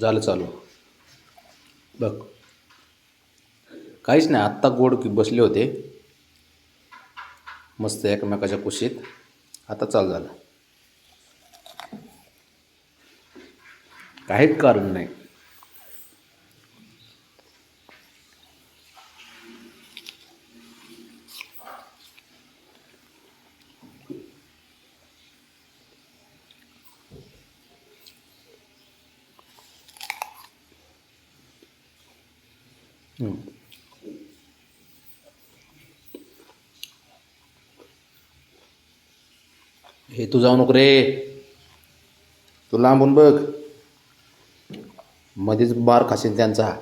झालं चालू. बघ. काहीच नाही आत्ता गोड की बसले होते. मस्त एकमेकाच्या कुशीत. आता चालू झालं. काहीच कारण नाही. हे तू जाऊ नको रे. तू लांबून बघ. मध्येच बार खाशील त्यांचा.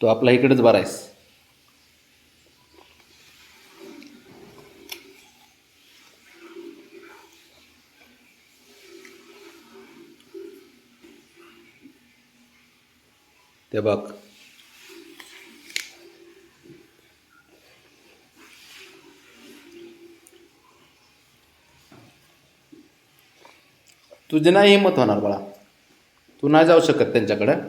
तू आपला इकडेच आहेस. ते बघ. तुझे नाही हिंमत होणार बाळा. तू नाही जाऊ शकत त्यांच्याकडं.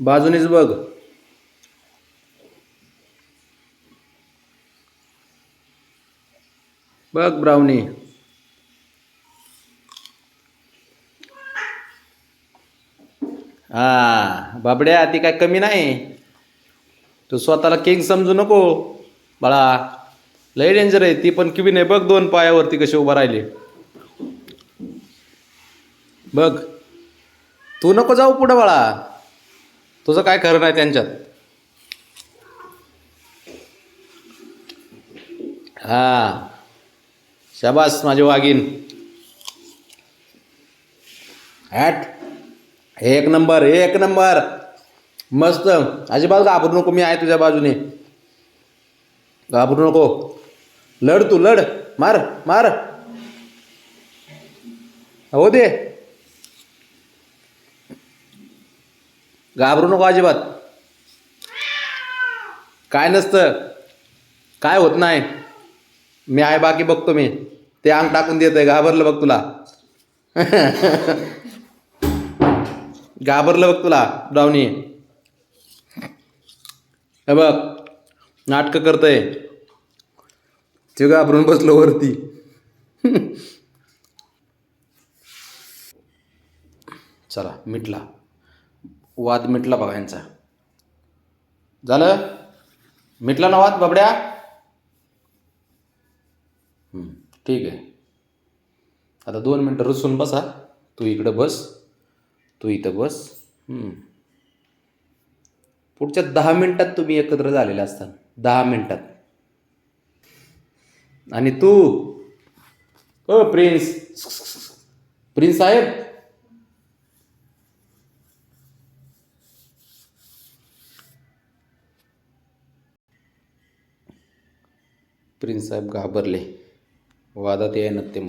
बाजूनीच बघ. बघ ब्राउनी. हा बाबड्या ती काय कमी नाही. तू स्वतःला किंग समजू नको बाळा. लय डेंजर आहे ती पण किवी नाही. बघ दोन पायावरती कशी उभा राहिली. बघ. तू नको जाऊ पुढं बाळा. तुझं काय खरं नाही त्यांच्यात? हा. शाबास माझे वाघीन ॲट एक नंबर एक नंबर. मस्त. अजिबात घाबरू नको मी आहे तुझ्या बाजूने. घाबरू नको. लढ तू लढ. मार मार. हो दे. घाबरू नको अजिबात. काय नसतं. काय होत नाही. मी आहे बाकी बघतो मी. ते अंग टाकून देत आहे घाबरलं बघ तुला. घाबरलं बघ तुला ब्राउनी हे बघ नाटकं करतंय. ते घाबरून बसलो वरती. चला मिटला. वाद मिटला बघा यांचा. झालं? मिटला ना वाद बाबड्या? ठीक आहे. आता दोन मिनटं रुसून बसा तू इकडं बस तू इथं बस. पुढच्या दहा मिनिटात तुम्ही एकत्र झालेले असता दहा मिनिटात. आणि तू? ओ प्रिन्स. प्रिन्स साहेब? प्रिन्ससाहेब घाबरले. वादात या ते